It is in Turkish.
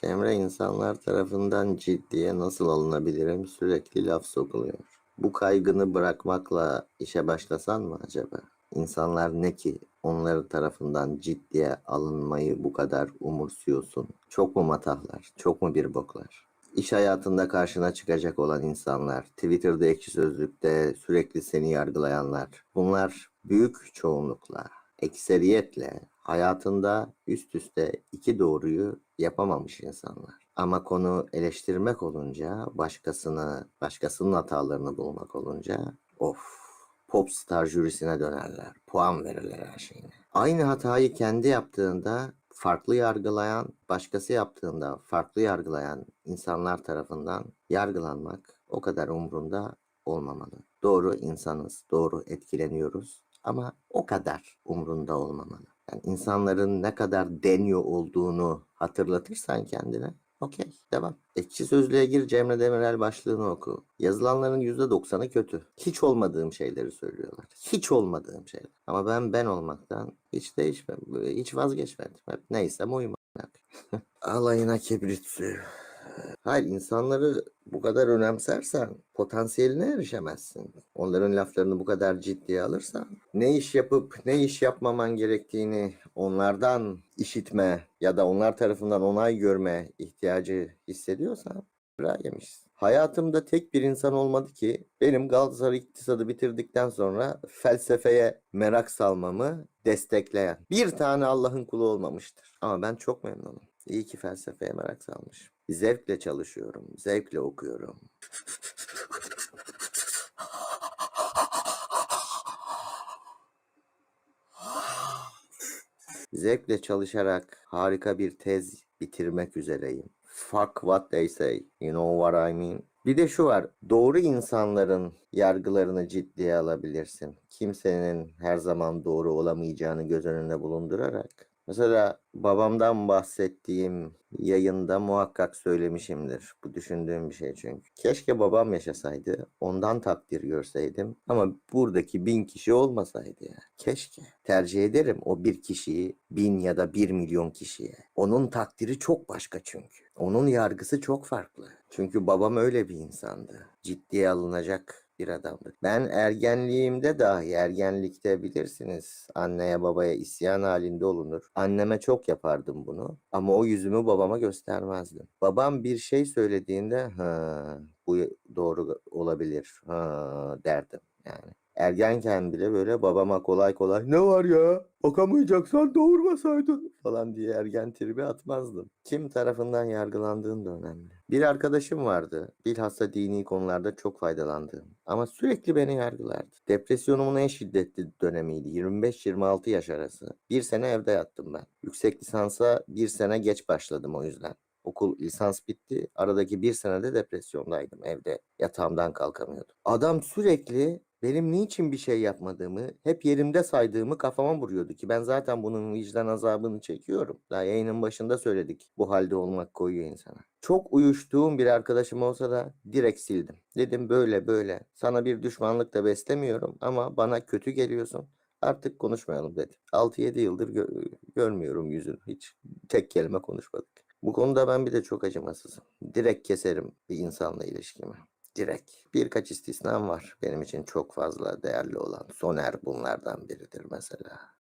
Cemre insanlar tarafından ciddiye nasıl alınabilirim sürekli laf sokuluyor. Bu kaygını bırakmakla işe başlasan mı acaba? İnsanlar ne ki onları tarafından ciddiye alınmayı bu kadar umursuyorsun? Çok mu matahlar, çok mu bir boklar? İş hayatında karşına çıkacak olan insanlar, Twitter'da ekşi sözlükte sürekli seni yargılayanlar, bunlar büyük çoğunlukla, ekseriyetle hayatında üst üste iki doğruyu yapamamış insanlar. Ama konu eleştirmek olunca, başkasını, başkasının hatalarını bulmak olunca, of, popstar jürisine dönerler, puan verirler her şeyine. Aynı hatayı kendi yaptığında farklı yargılayan, başkası yaptığında farklı yargılayan insanlar tarafından yargılanmak o kadar umrunda olmamalı. Doğru insanız, doğru etkileniyoruz ama o kadar umrunda olmamalı. Yani insanların ne kadar deniyor olduğunu hatırlatırsan kendine okey devam. Ekşi sözlüğe gir Cemre Demirel başlığını oku. Yazılanların %90'ı kötü. Hiç olmadığım şeyleri söylüyorlar. Hiç olmadığım şeyler. Ama ben ben olmaktan hiç değişmem. Hiç vazgeçmedim. Hep neysem oyum. Alayına kibrit suyu. Hayır insanları bu kadar önemsersen potansiyeline erişemezsin. Onların laflarını bu kadar ciddiye alırsan ne iş yapıp ne iş yapmaman gerektiğini onlardan işitme ya da onlar tarafından onay görme ihtiyacı hissediyorsan bırak yemişsin. Hayatımda tek bir insan olmadı ki benim Galatasaray iktisadı bitirdikten sonra felsefeye merak salmamı destekleyen. Bir tane Allah'ın kulu olmamıştır. Ama ben çok memnunum. İyi ki felsefeye merak salmışım. Zevkle çalışıyorum, zevkle okuyorum. Zevkle çalışarak harika bir tez bitirmek üzereyim. Fuck what they say. You know what I mean? Bir de şu var. Doğru insanların yargılarını ciddiye alabilirsin. Kimsenin her zaman doğru olamayacağını göz önünde bulundurarak. Mesela babamdan bahsettiğim yayında muhakkak söylemişimdir. Bu düşündüğüm bir şey çünkü. Keşke babam yaşasaydı, ondan takdir görseydim. Ama buradaki bin kişi olmasaydı ya. Keşke. Tercih ederim o bir kişiyi bin ya da bir milyon kişiye. Onun takdiri çok başka çünkü. Onun yargısı çok farklı. Çünkü babam öyle bir insandı. Ciddiye alınacak bir adamdı. Ben ergenliğimde dahi ergenlikte bilirsiniz anneye babaya isyan halinde olunur. Anneme çok yapardım bunu ama o yüzümü babama göstermezdim. Babam bir şey söylediğinde ha bu doğru olabilir ha derdim yani. Ergenken bile böyle babama kolay kolay ne var ya bakamayacaksan doğurmasaydın falan diye ergen tribi atmazdım. Kim tarafından yargılandığın da önemli. Bir arkadaşım vardı bilhassa dini konularda çok faydalandığım ama sürekli beni yargılardı. Depresyonumun en şiddetli dönemiydi 25-26 yaş arası. Bir sene evde yattım ben. Yüksek lisansa bir sene geç başladım o yüzden. Okul lisans bitti. Aradaki bir senede depresyondaydım evde. Yatağımdan kalkamıyordum. Adam sürekli benim niçin bir şey yapmadığımı, hep yerimde saydığımı kafama vuruyordu ki ben zaten bunun vicdan azabını çekiyorum. Daha yayının başında söyledik. Bu halde olmak koyuyor insana. Çok uyuştuğum bir arkadaşım olsa da direkt sildim. Dedim böyle böyle. Sana bir düşmanlık da beslemiyorum ama bana kötü geliyorsun. Artık konuşmayalım dedi. 6-7 yıldır gö- görmüyorum yüzünü hiç. Tek kelime konuşmadık. Bu konuda ben bir de çok acımasızım. Direkt keserim bir insanla ilişkimi. Direkt. Birkaç istisnam var. Benim için çok fazla değerli olan. Soner bunlardan biridir mesela.